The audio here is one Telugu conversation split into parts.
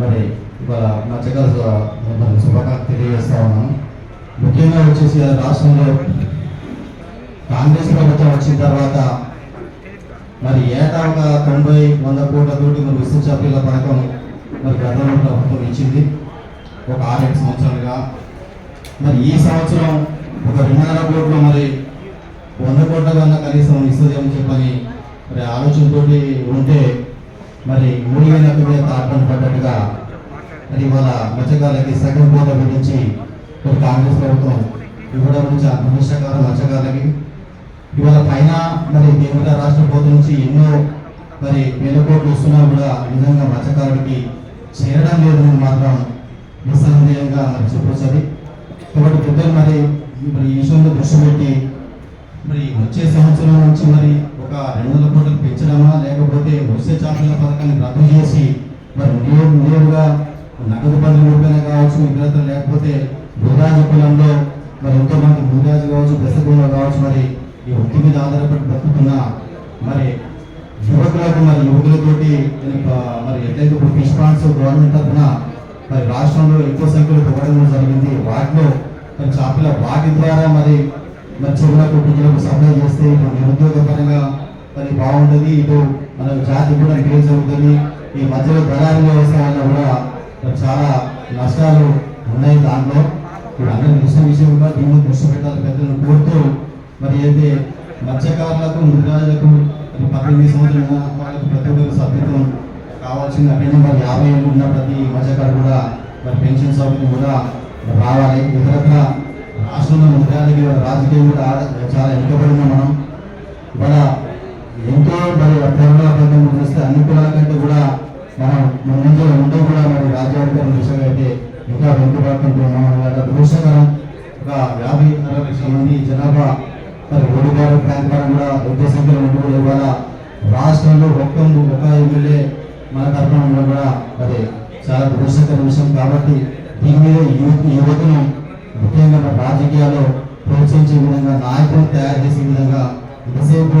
మరి ఇవాళ మత్స్యకార మరి శుభాకాంక్షలు తెలియజేస్తా ఉన్నాను. ముఖ్యంగా వచ్చేసి రాష్ట్రంలో కాంగ్రెస్ ప్రభుత్వం వచ్చిన తర్వాత మరి ఏటా ఒక తొంభై వంద కోట్ల తోటి మరి విస్తృత పిల్లల పథకం మరి గతంలో ప్రభుత్వం ఇచ్చింది. ఒక ఆరేడు సంవత్సరాలుగా. మరి ఈ సంవత్సరం ఒక రెండున్నర కోట్లు మరి వంద కోట్ల కన్నా కనీసం ఇస్తుందేమో చెప్పని మరి ఆలోచనతోటి ఉంటే మరి మూడు వేల మీద పడ్డట్టుగా మరి ఇవాళ మత్స్యకారులకి సగం కోట గురించి మరి కాంగ్రెస్ ప్రభుత్వం ఇవ్వడం నుంచి మత్స్యకారులు మత్స్యకారులకి ఇవాళ పైన మరి కేంద్ర రాష్ట్ర ప్రభుత్వం నుంచి ఎన్నో మరి వేల కోట్లు వస్తున్నా కూడా నిజంగా మత్స్యకారుడికి చేరడం లేదని మాత్రం నిస్సందేహంగా మరి చెప్పొచ్చది కాబట్టి పెద్దలు మరి మరి ఈ విషయంలో దృష్టి పెట్టి మరి వచ్చే సంవత్సరం నుంచి మరి ఒక రెండు వందల కోట్లు పెంచడమా లేకపోతే వచ్చే చేపల పథకాన్ని రద్దు చేసి మరి కూడా నగదు పది రూపాయలు కావచ్చు ఇతరత్ర లేకపోతే భూరాజు కులంలో మరి ఎంతో మంది భూరాజు కావచ్చు దశకులంలో కావచ్చు మరి ఈ వృత్తి మీద ఆధారపడి బతుకుతున్న మరి యువకులకు మరి యువకులతోటి మరి ఎట్లయితే ఇప్పుడు ఫిష్ గవర్నమెంట్ తరఫున మరి రాష్ట్రంలో ఎక్కువ సంఖ్యలో ఇవ్వడం జరిగింది. వాటిలో మరి చేపల వాటి ద్వారా మరి మరి చెరువులకు బిడ్డలకు సప్లై చేస్తే ఇప్పుడు నిరుద్యోగ పరంగా మరి బాగుంటుంది ఇటు మనకు జాతి కూడా ఇంక్రీజ్ అవుతుంది. ఈ మధ్యలో ప్రధాన వ్యవస్థ వల్ల కూడా చాలా నష్టాలు ఉన్నాయి దాంట్లో. ఇప్పుడు అందరి దృష్టి విషయం కూడా దీన్ని దృష్టి పెట్టాలి. పెద్దలు కోరుతూ మరి అయితే మత్స్యకారులకు మృగాలకు పద్దెనిమిది సంవత్సరాల ఉన్న ప్రతి ఒక్కరికి సభ్యత్వం కావాల్సిన అటెండ్ మరి యాభై ఏళ్ళు ఉన్న ప్రతి మత్స్యకారు కూడా మరి పెన్షన్ సౌకర్యం కూడా రావాలి. ఇతరత్ర రాష్ట్రంలో మృగాలకి రాజకీయం కూడా చాలా వెనుకబడిన మనం. ఇవాళ ఎంతో మరి తెలంగాణ ప్రభుత్వం చూస్తే అన్ని కులాల కంటే కూడా మనం ముందు ముందు కూడా మరి రాజ్యాధికారం విషయంగా అయితే ఇంకా వెనుకబడుతుంటున్నాం అలాగే దృశ్యకరం ఒక యాభై అరవై లక్షల మంది జనాభా మరి ఓడిగారు ప్రాంతాలను కూడా పెద్ద సంఖ్యలో ఉండి కూడా ఇవాళ రాష్ట్రంలో ఒక్క ఒక ఎమ్మెల్యే మన తరఫున ఉండడం కూడా మరి చాలా దృశ్యకర విషయం కాబట్టి దీని మీద యువత యువతను ముఖ్యంగా రాజకీయాల్లో ప్రోత్సహించే విధంగా నాయకులు తయారు చేసే విధంగా ఎంతసేపు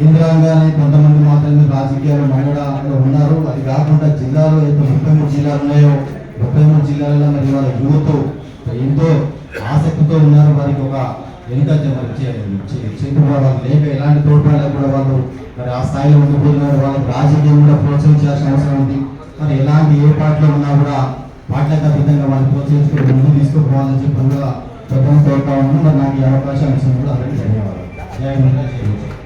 కేంద్రంగానే కొంతమంది మాత్రమే రాజకీయాలు మహిళలు ఉన్నారు. అది కాకుండా జిల్లాలో ఎంత ముప్పై మూడు జిల్లాలు ఉన్నాయో ముప్పై మూడు జిల్లాలలో మరి వాళ్ళ యువత ఎంతో ఆసక్తితో ఉన్నారు. వారికి ఒక ఎంత మరి లేక ఎలాంటి తోడ్పాలకు కూడా వాళ్ళు మరి ఆ స్థాయిలో ఉండిపోతున్నారు వాళ్ళకి రాజకీయం కూడా ప్రోత్సహించాల్సిన అవసరం ఉంది. మరి ఎలాంటి ఏ పార్టీలో ఉన్నా కూడా పార్టీలకు అతీతంగా వాళ్ళు ప్రోత్సహిస్తూ ముందు తీసుకుపోవాలని చెప్పి కూడా పెద్దలు కోరుతా ఉన్నాం మరి నాకు ఈ అవకాశం ఇచ్చిన కూడా అందరికీ ధన్యవాదాలు.